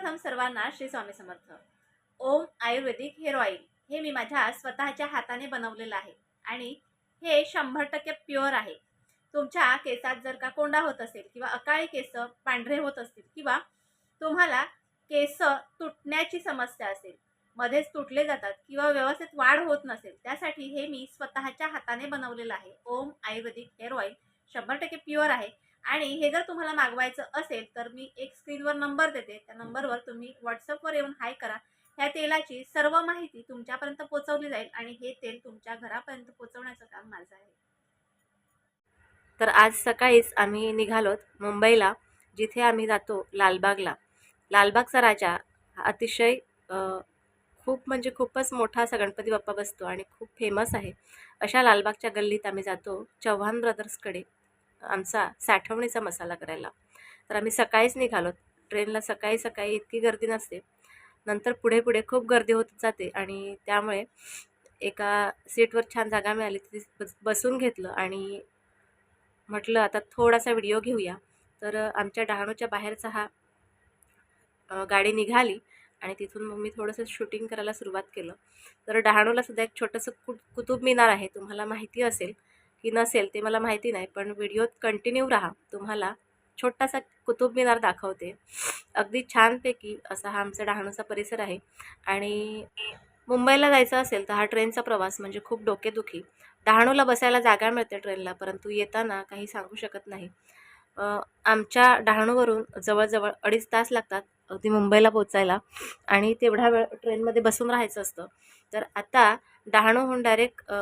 सर्वप्रथम सर्वांना Shri Swami Samarth. Om ayurvedic hair oil हे मी माझ्या स्वतःच्या हाताने बनवलेलं आहे आणि हे शंभर टक्के प्युअर आहे. तुमच्या केसात जर का कोंडा होत असेल किंवा अकाळी केस पांढरे होत असतील किंवा तुम्हाला केस तुटण्याची समस्या असेल मध्येच तुटले जातात किंवा व्यवस्थित वाढ होत नसेल त्यासाठी हे मी स्वतःच्या हाताने बनवलेलं आहे. ओम आयुर्वेदिक हेअर ऑइल शंभर टक्के प्युअर आहे. आणि हे जर तुम्हाला मागवायचं असेल तर मी एक स्क्रीनवर नंबर देते. त्या नंबरवर तुम्ही व्हॉट्सअपवर येऊन हाय करा. ह्या तेलाची सर्व माहिती तुमच्यापर्यंत पोहोचवली जाईल आणि हे तेल तुमच्या घरापर्यंत पोहोचवण्याचं काम माझं आहे. तर आज सकाळीच आम्ही निघालोत मुंबईला जिथे आम्ही जातो लालबागला. लालबागचा राजा हा अतिशय खूप म्हणजे खूपच मोठा असा गणपती बाप्पा बसतो आणि खूप फेमस आहे. अशा लालबागच्या गल्लीत आम्ही जातो चव्हाण ब्रदर्सकडे आमचा साठवणीचा मसाला करायला. तर आम्ही सकाळीच निघालो. ट्रेनला सकाळी सकाळी इतकी गर्दी नसते. नंतर पुढे पुढे खूप गर्दी होत जाते आणि त्यामुळे एका सीटवर छान जागा मिळाली. तिथे बसून घेतलं आणि म्हटलं आता थोडासा व्हिडिओ घेऊया. तर आमच्या डहाणूच्या बाहेरचा हा गाडी निघाली आणि तिथून मग मी थोडंसं शूटिंग करायला सुरुवात केलं. तर डहाणूला सुद्धा एक छोटंसं कु कुतुब मिनार आहे. तुम्हाला माहिती असेल. की नसेल ते मला माहिती नाही पण व्हिडिओत कंटिन्यू राहा. तुम्हाला छोटासा कुतुब मिनार दाखवते. अगदी छानपैकी असा हा आमचा डहाणूचा परिसर आहे. आणि मुंबईला जायचं असेल तर हा ट्रेनचा प्रवास म्हणजे खूप डोकेदुखी. डहाणूला बसायला जागा मिळते ट्रेनला परंतु येताना काही सांगू शकत नाही. आमच्या डहाणूवरून जवळजवळ अडीच तास लागतात अगदी मुंबईला पोचायला आणि तेवढा वेळ ट्रेनमध्ये बसून राहायचं असतं. तर आता डहाणूहून डायरेक्ट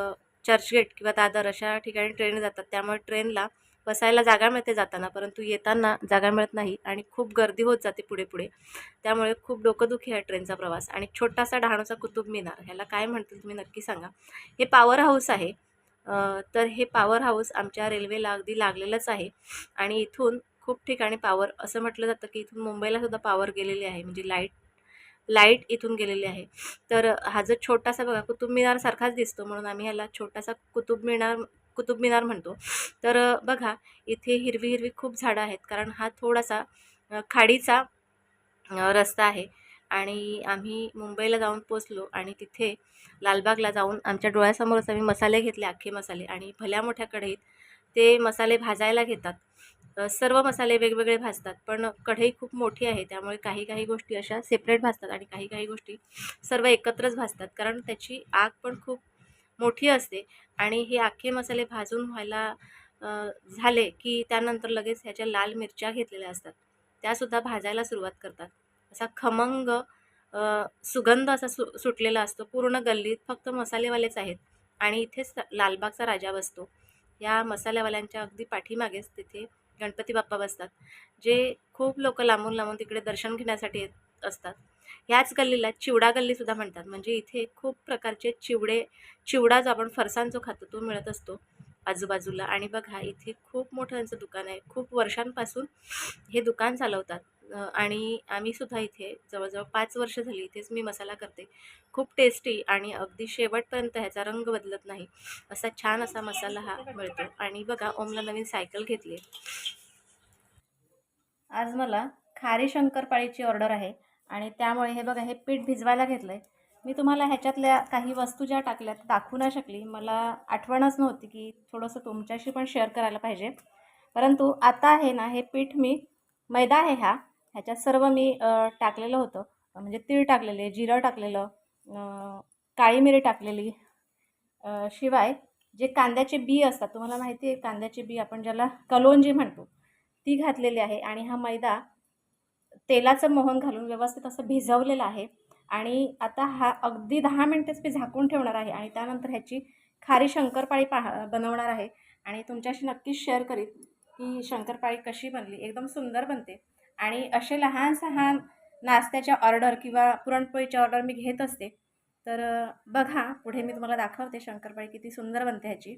चर्चगेट किंवा दादर अशा ठिकाणी ट्रेन जातात. त्यामुळे ट्रेनला बसायला जागा मिळते जाताना परंतु येताना जागा मिळत नाही आणि खूप गर्दी होत जाते पुढे पुढे. त्यामुळे खूप डोकंदुखी आहे ट्रेनचा प्रवास. आणि छोटासा डहाणूचा कुतुब मिनार ह्याला काय म्हणतील तुम्ही नक्की सांगा. हे पॉवर हाऊस आहे. तर हे पॉवर हाऊस आमच्या रेल्वेला अगदी लागलेलंच आहे. आणि इथून खूप ठिकाणी पॉवर असं म्हटलं जातं की इथून मुंबईला सुद्धा पॉवर गेलेली आहे. म्हणजे लाइट लाइट इथून गेलेली आहे. तर हा जो छोटासा बघा कुतुब मिनारसारखाच दिसतो म्हणून आम्ही ह्याला छोटासा कुतुब मिनार कुतुब मिनार म्हणतो. तर बघा इथे हिरवी हिरवी खूप झाडं आहेत कारण हा थोडासा खाडीचा रस्ता आहे. आणि आम्ही मुंबईला जाऊन पोचलो आणि तिथे लालबागला जाऊन आमच्या डोळ्यासमोरच आम्ही मसाले घेतले अख्खे मसाले. आणि भल्या मोठ्या कढईत ते मसाले भाजायला घेतात. सर्व मसाले वेगवेगळे भाजतात पण कढई खूप मोठी आहे त्यामुळे काही काही गोष्टी अशा सेपरेट भाजतात आणि काही काही गोष्टी सर्व एकत्रच भाजतात कारण त्याची आग पण खूप मोठी असते आणि हे अख्खे मसाले भाजून व्हायला झाले की त्यानंतर लगेच ह्याच्या लाल मिरच्या घेतलेल्या असतात. त्यासुद्धा भाजायला सुरुवात करतात. असा खमंग सुगंध असा सु सुटलेला असतो पूर्ण गल्लीत फक्त मसालेवालेच आहेत आणि इथेच लालबागचा राजा बसतो. या मसाल्यावाल्यांच्या अगदी पाठीमागेच तिथे गणपती बाप्पा बसतात जे खूप लोक लांबून लांबून तिकडे दर्शन घेण्यासाठी येत असतात. ह्याच गल्लीला चिवडा गल्लीसुद्धा म्हणतात. म्हणजे इथे खूप प्रकारचे चिवडे चिवडा जो आपण फरसाण जो खातो तो मिळत असतो आजूबाजूला. आणि बघा इथे खूप मोठं यांचं दुकान आहे. खूप वर्षांपासून हे दुकान चालवतात. आणि आम्ही सुद्धा इथे जवळजवळ पाच वर्ष झाली इथेच मी मसाला करते. खूप टेस्टी आणि अगदी शेवटपर्यंत ह्याचा रंग बदलत नाही. असा छान असा मसाला हा मिळतो. आणि बघा ओमला नवीन सायकल घेतली आज मला खारी शंकरपाळीची ऑर्डर आहे. आणि त्यामुळे हे बघा हे पीठ भिजवायला घेतलं आहे मी तुम्हाला ह्याच्यातल्या काही वस्तू ज्या टाकल्या दाखवू नाही शकली. मला आठवणच नव्हती की थोडंसं तुमच्याशी पण शेअर करायला पाहिजे. परंतु आता आहे ना हे पीठ मी मैदा आहे हा ह्याच्यात सर्व मी टाकलेलं होतं. म्हणजे तीळ टाकलेले जिरं टाकलेलं काळी मिरी टाकलेली शिवाय जे कांद्याचे बी असतात तुम्हाला माहिती आहे कांद्याचे बी आपण ज्याला कलोंजी म्हणतो ती घातलेली आहे आणि हा मैदा तेलाचं मोहन घालून व्यवस्थित असं भिजवलेलं आहे आणि आता हा अगदी दहा मिनटेच मी झाकून ठेवणार आहे आणि त्यानंतर ह्याची खारी शंकरपाळी पाहा बनवणार आहे आणि तुमच्याशी नक्कीच शेअर करीत की शंकरपाळी कशी बनली. एकदम सुंदर बनते. आणि असे लहान सहान नाश्त्याच्या ऑर्डर किंवा पुरणपोळीच्या ऑर्डर मी घेत असते. तर बघा पुढे मी तुम्हाला दाखवते शंकरपाळी किती सुंदर बनते ह्याची.